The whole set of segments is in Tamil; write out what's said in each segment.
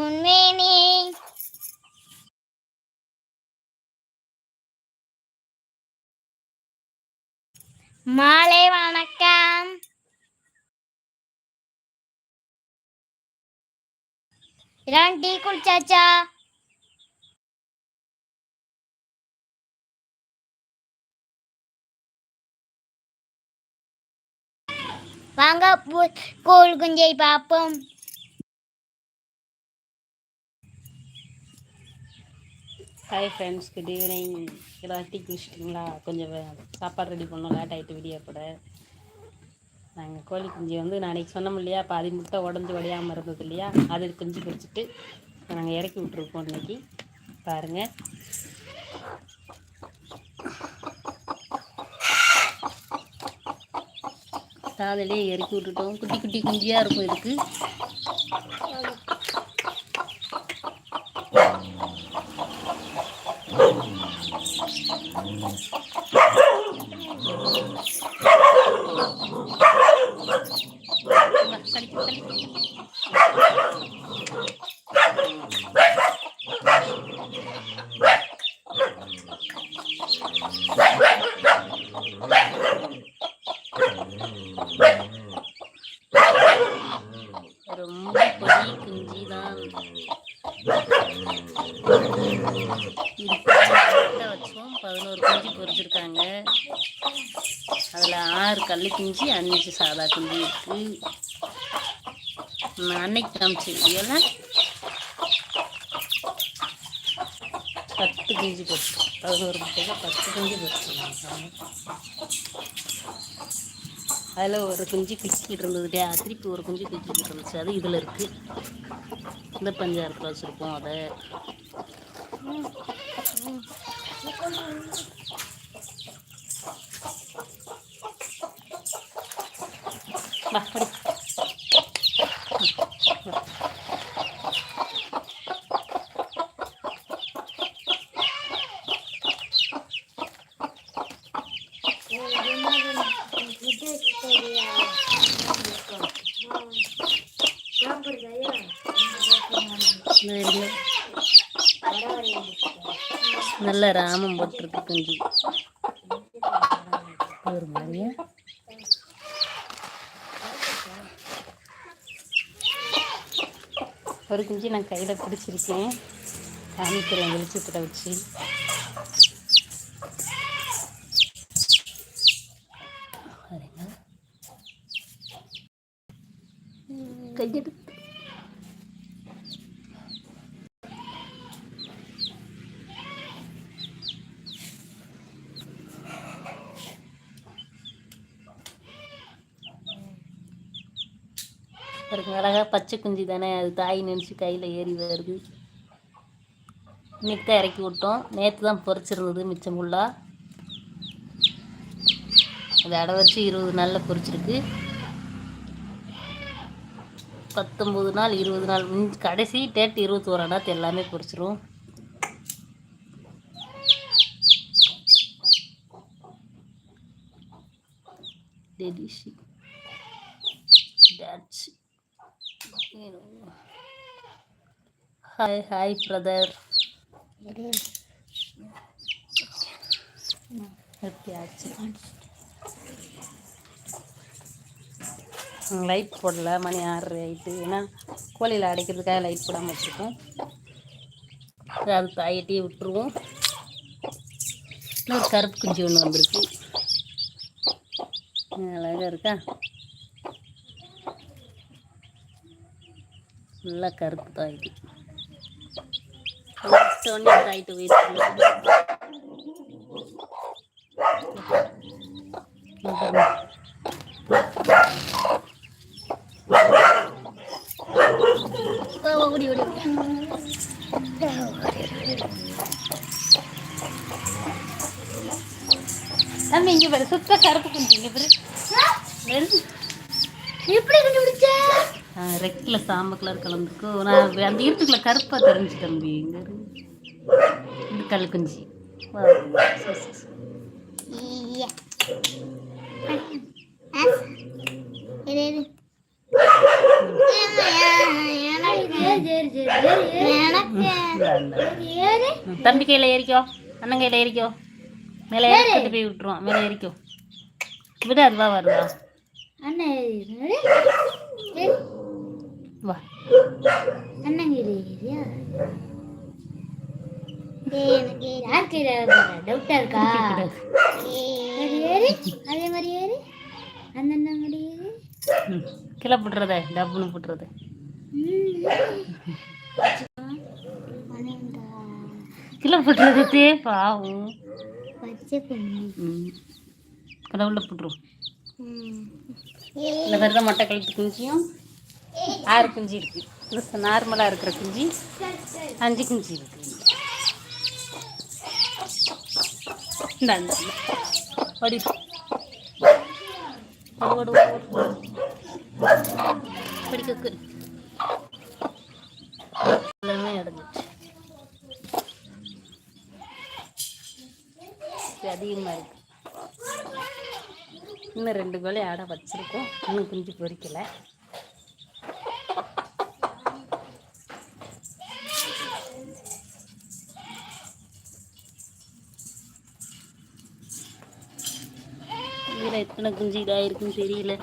உண்மையினே மாலை வணக்கம். இதான் டீ குடிச்சாச்சா? வாங்க கோல் குஞ்சை பார்ப்போம். ஹாய் ஃப்ரெண்ட்ஸ் குட் ஈவினிங் எல்லாம் டீ குளிச்சிட்டிங்களா கொஞ்சம் சாப்பாடு ரெடி பண்ணோம் லேட் ஆகிட்டு வீடியோ கூட நாங்கள் கோழி குஞ்சு வந்து நான் அன்றைக்கி சொன்னோம் இல்லையா? பாதி முட்டை உடஞ்சி உடையாமல் இருந்தது இல்லையா? அது குஞ்சு பிடிச்சிட்டு நாங்கள் இறக்கி விட்ருக்கோம் இன்னைக்கு. பாருங்கள் காலையிலேயே இறக்கி விட்டுட்டோம். குட்டி குட்டி குஞ்சியாக இருக்கும் இதுக்கு வா, கடிக்கு, கடிக்கு. ரொம்ப பொடி குஞ்சு தான் வச்சோம் பதினோரு குஞ்சு பொரிச்சிருக்காங்க அதில் ஆறு கள்ளி குஞ்சு அஞ்சு சாதா குஞ்சு இருக்கு. அன்னைக்கு காமிச்சு எல்லாம் பத்து குஞ்சு போச்சு பதினோரு முட்டையில் பத்து குஞ்சு போச்சு அதில் ஒரு குஞ்சு பிச்சுக்கிட்டு இருந்தது இல்லையா? திருப்பி ஒரு குஞ்சு பிச்சுக்கிட்டு இருந்துச்சு. அது இதில் இருக்குது இந்த பஞ்சாயத்தில் வச்சுருக்கோம் அதை வா படி இந்த இருங்க. நல்ல ராமம் போட்டிருக்கு குஞ்சு. ஒரு மாதிரியா? ஒரு குஞ்சு நான் கையில் பிடிச்சிருக்கேன். காமிக்கிறேன் வெளிச்சத்தில் வச்சு பாருங்க. கையெடுத்து பாருங்க அழகா பச்சை குஞ்சு தானே அது தாய் நினச்சி கையில் ஏறி வருது. இன்னைக்கு தான் இறக்கி விட்டோம். நேற்று தான் பொரிச்சிருந்தது மிச்சம் ஃபுல்லாக அது அடை வச்சு இருபது நாளில் பொரிச்சிருக்கு. பத்தொம்பது நாள் இருபது நாள் கடைசி டேட் இருபத்தோரா நாள் எல்லாமே பொரிச்சிரும். Delicious hi hi brother light போடல மணி ஆறு ஆயிட்டு. ஏன்னா கோழியில் அடைக்கிறதுக்காக லைட் போடாமல் வச்சுருக்கோம். அது தாயிட்டே விட்டுருவோம். இன்னொரு கருப்பு குஞ்சு ஒன்று வந்திருக்கு. அழகாக இருக்கா? நல்லா கருப்பு தாயிட்டு வெயிட் ஓடி ஓடி நம்ம இங்கே பாரு சுத்த கருப்பு குஞ்சு இங்கே பாரு வெறும் எப்படி கண்டுபிடிச்ச ரெட்டில் சாம்பல் கலர் கலந்துருக்கும் நான் அந்த இருட்டுக்குள்ள கருப்பாக தெரிஞ்சு தம்பி. இது கல் குஞ்சு தம்பி கையில் ஏறிக்கோ. அண்ணன் கையில் ஏறிக்கோ. மேலே ஏறி கொண்டு போய் விட்டுருவான் மேலே ஏறிக்கோ. விட அதுவா வருதா அண்ணன் வா. எனக்கு யார் கீழே டவுட்டா இருக்கா? அதே மாதிரி ஏறி. அந்த அண்ணன் மாதிரி ஏறி. கீழே புட்டுறத டப்புன்னு புட்டுறது. கீழே புட்டுறது தே பாவம். பச்சை பொண்ணு. கடவுளில் புட்டுரும் ம். இந்த மொட்டை கழுத்து குஞ்சியும் ஆறு குஞ்சு இருக்குது நார்மலாக இருக்கிற குஞ்சு அஞ்சு குஞ்சு இருக்கு. இந்த அந்த படிக்க எல்லாமே அடைஞ்சிச்சு அதிகமாக இருக்கு. இன்னும் ரெண்டு கோழி ஆடை வச்சுருக்கோம். இன்னும் குஞ்சு பொறிக்கலை. எத்தனை குஞ்சு இதாகிருக்குன்னு தெரியல.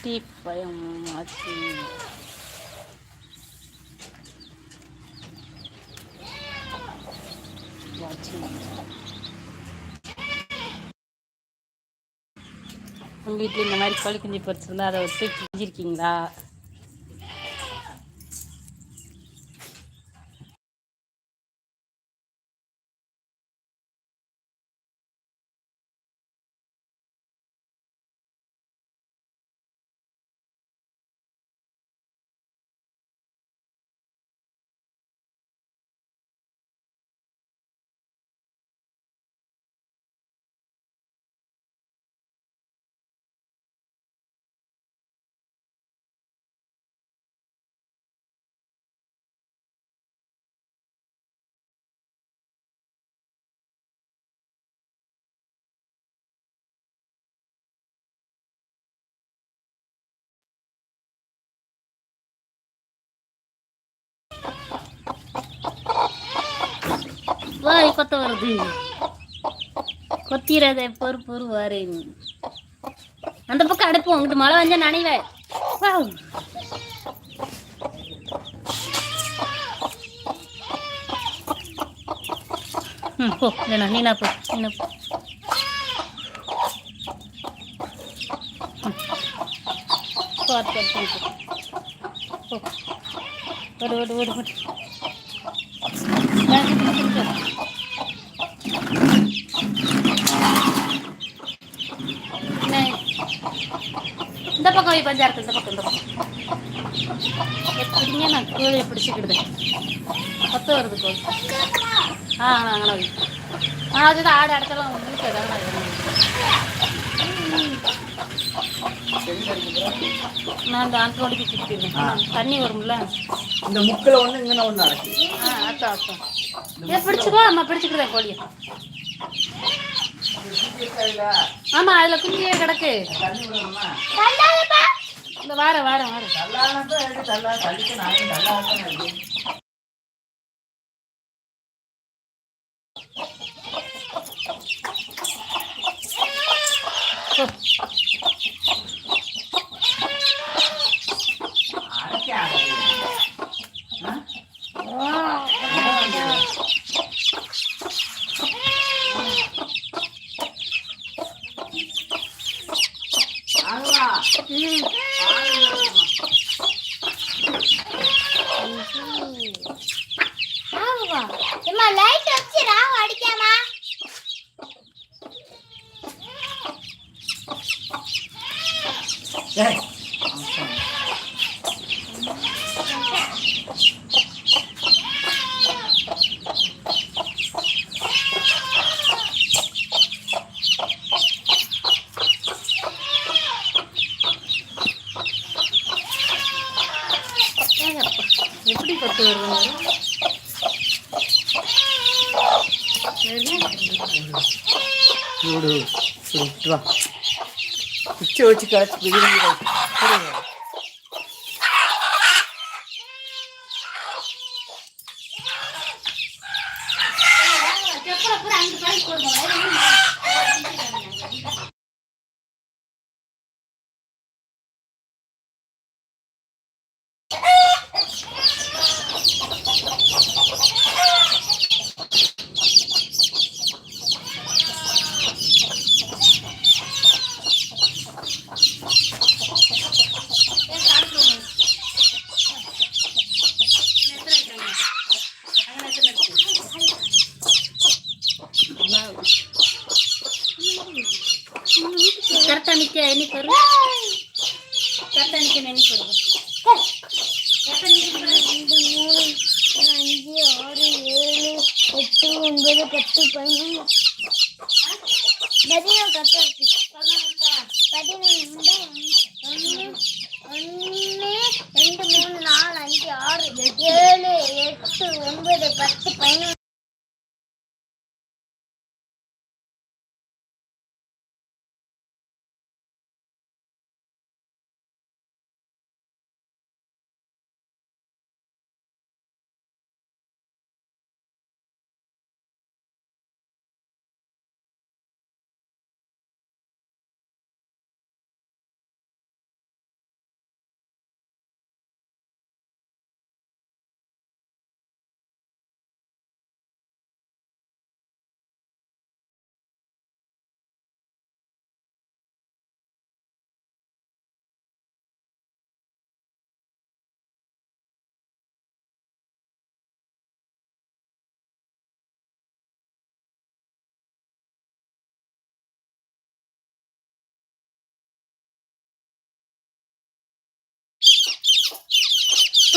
டீ பயம் ஆச்சு உங்கள் வீட்டில் இந்த மாதிரி கோழி குஞ்சு பொறிச்சிருந்தா அதை வச்சு செஞ்சுருக்கீங்களா வாய் கொத்த வருது கொத்திரத பொறு பொறு வாரு அந்த பக்கம் அடுப்பு உங்ககிட்ட மழை வந்தா நனைவ. ம் போ இல்லைண்ணா நீனா போ நீனா போ. பார்த்து பார்த்து போ. ஓடு ஓடு ஓடு ஓடு நான் கிட்ட கொடுக்குறேன். என்ன? போய் பஞ்சா இருக்கு இந்த பக்கம் இந்த பக்கம். எப்படிங்க நான் கோழியை பிடிச்சிக்கிடுது? பத்து வருது கோழி ஆ அங்கே ஆ அதுதான் ஆடு இடத்தெல்லாம் வீட்டில் தான் நான் இந்த ஆண்டோடிக்கு சுற்றிடுவேன் தண்ணி வரும்ல? இந்த முக்கில் ஒன்று இங்கே ஒன்று நடக்கு ஆ அத்தா அத்தா இதை பிடிச்சிக்கோ அம்மா பிடிச்சிக்கிடுதேன் கோழியை. ஆமா அதுல குஞ்சியே கிடக்கு. இந்த வார வார வார. தள்ளானப்ப பிச்சை வச்சு கழிச்சு பத்து பதினொன்று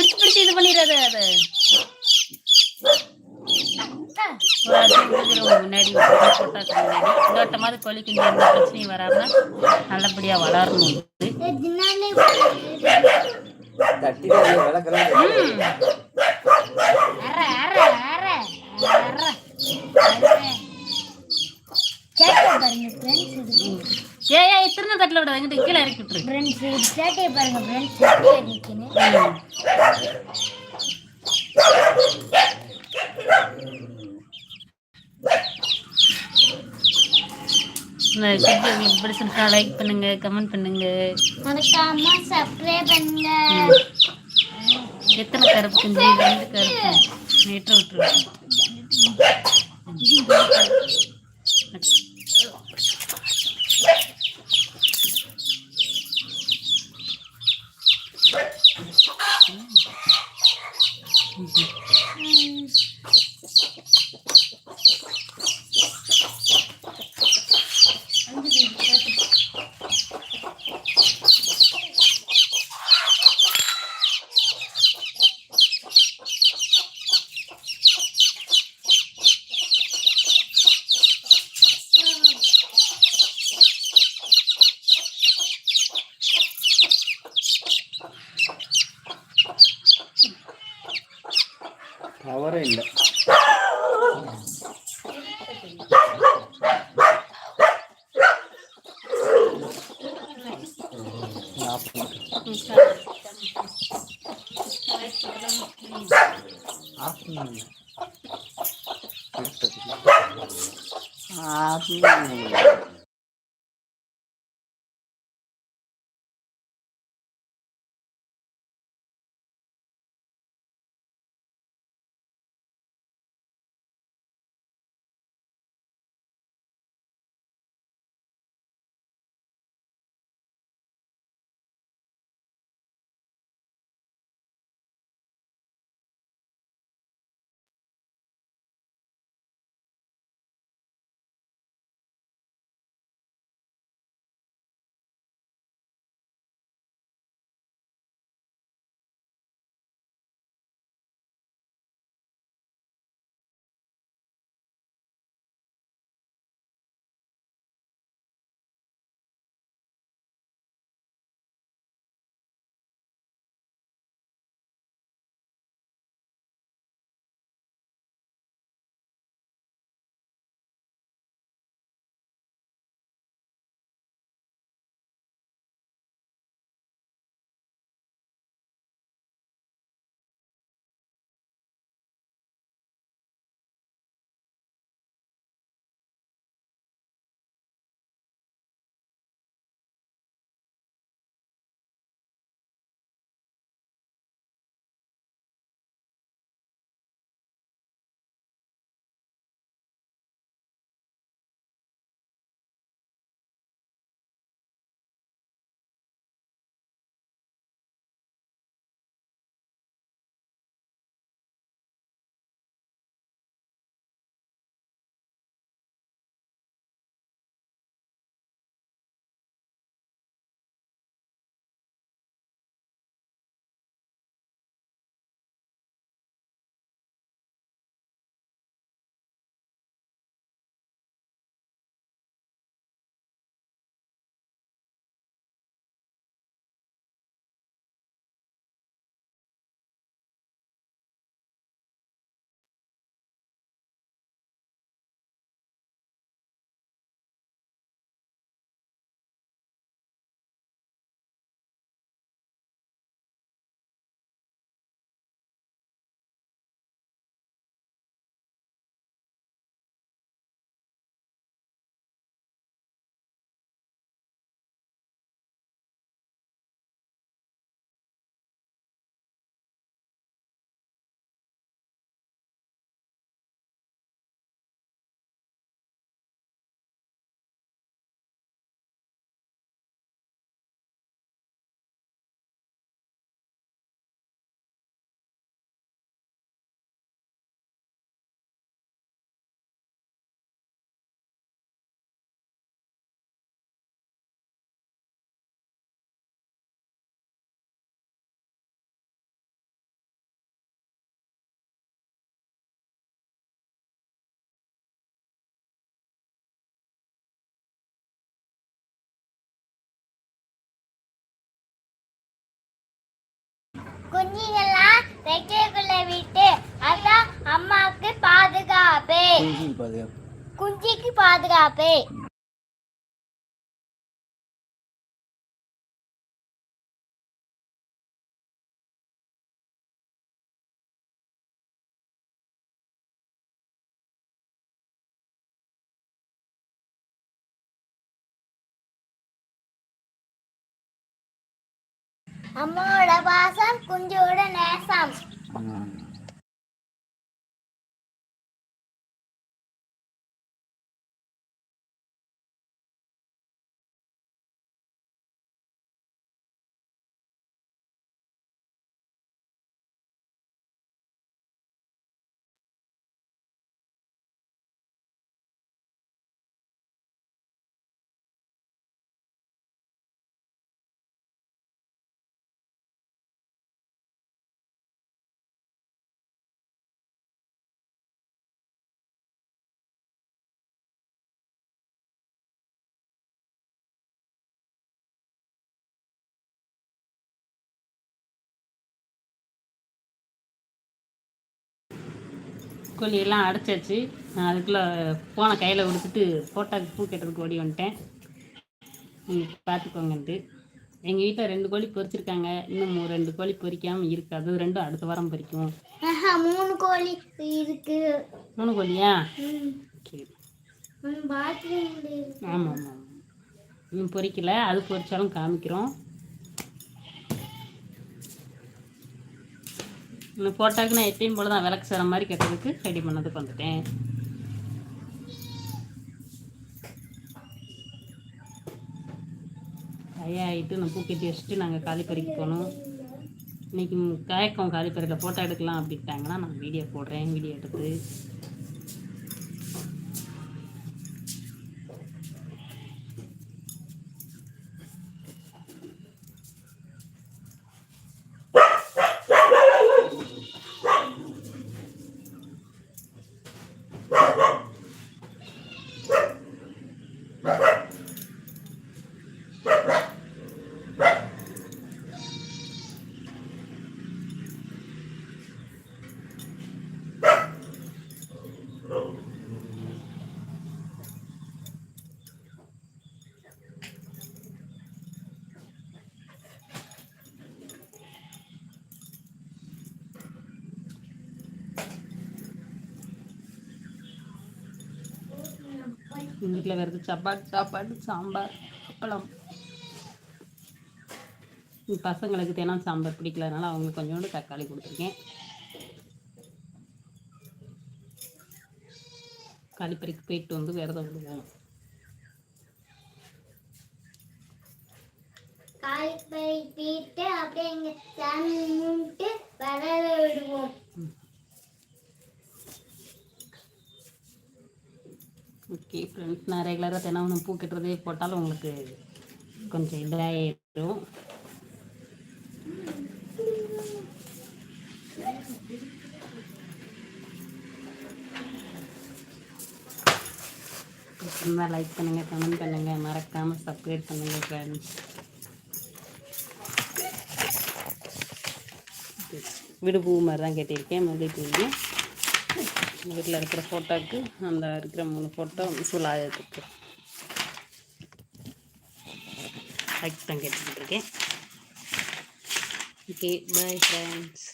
பிடிச்சி பிடிச்சி இது பண்ணிடாத அது முன்னாடி வட்டமாவது கோழிக்கு இந்த எந்த பிரச்சனையும் வராம நல்லபடியா வளரணும். தட்டி ம். அற அற அற அற சேட்டை பாருங்க ஃப்ரெண்ட்ஸ் தட்டில் விட எங்கிட்ட கீழே இறக்கி விட்டுரு. ஃப்ரெண்ட்ஸ் இது. சேட்டையை பாருங்க ஃப்ரெண்ட்ஸ் சேட்டையை நிற்கணும். இந்த வீடியோ உங்களுக்கு பிடிச்சிருக்கா லைக் பண்ணுங்க கமெண்ட் பண்ணுங்க. மறக்காம சப்ஸ்கிரைப் பண்ணுங்க. எத்தனை கருப்பு குஞ்சு? ரெண்டு கருப்பு. நேற்று விட்டுருவேன் ஆஃப் குஞ்சுங்கெல்லாம் ரெக்கைக்குள்ள விட்டு அதான் அம்மாவுக்கு பாதுகாப்பு. குஞ்சு பாதுகாப்பு. குஞ்சிக்கு பாதுகாப்பு. அம்மாவோட பாசம் குஞ்சோட நேசம். கோழியெல்லாம் அடைச்சாச்சு. நான் அதுக்குள்ளே போனை கையில் கொடுத்துட்டு போட்டாக்கு பூ கட்டுறதுக்கு ஓடி வந்துட்டேன். நீங்கள் பார்த்துக்கோங்கன்ட்டு எங்கள் வீட்டில் ரெண்டு கோழி பொரிச்சிருக்காங்க இன்னும் ரெண்டு கோழி பொரிக்காமல் இருக்கு. அது ரெண்டும் அடுத்த வாரம் பொரிக்கும் ஆஹா, மூணு கோழி இருக்கு. மூணு கோழியா. சரி. ஆமாம் ஆமாம் இன்னும் பொரிக்கல அது பொரிச்சாலும் காமிக்கிறோம். இந்த போட்டாக்கு நான் எப்பயும் போல தான் விளக்கு சேர மாதிரி கட்டுறதுக்கு ரெடி பண்ணதுக்கு வந்துட்டேன். கையாகிட்டு நான் பூ கட்டி வச்சுட்டு நாங்கள் காலிப்பறிக்கு போகணும் இன்னைக்கு காயக்கம் காலிப்பறியில் ஃபோட்டோ எடுக்கலாம் அப்படின்ட்டாங்கன்னா நான் வீடியோ போடுறேன் வீடியோ எடுத்து. எங்கள் வீட்டில் வேறு சப்பாத்தி சாப்பாடு சாம்பார் அப்பளம். பசங்களுக்கு தினம் சாம்பார் பிடிக்கலனால அவங்க கொஞ்சோண்டு தக்காளி கொடுத்துருக்கேன். காலிப்பறிக்கு போயிட்டு வந்து விரதம் விடுவோம் காய் பறிப்பிட்டு அப்படியே இங்க சாமி கும்பிட்டு வரத விடுவோம் ஓகே ஃப்ரெண்ட்ஸ் நான் ரெகுலராக தினம் பூ கட்டுறதே போட்டாலும் உங்களுக்கு கொஞ்சம் இதாகிடும் பிடிச்சிருந்தா லைக் பண்ணுங்கள் கமெண்ட் பண்ணுங்கள் மறக்காமல் சப்ஸ்கிரைப் பண்ணுங்கள் ஃப்ரெண்ட்ஸ் விடுபூ மாதிரி தான் கட்டியிருக்கேன் வீட்டில் இருக்கிற ஃபோட்டோவுக்கு அந்த இருக்கிற மூணு ஃபோட்டோ ஃபுல் ஆகிறதுக்கு லைக் தான் கேட்டுக்கிட்டு இருக்கேன். Okay bye friends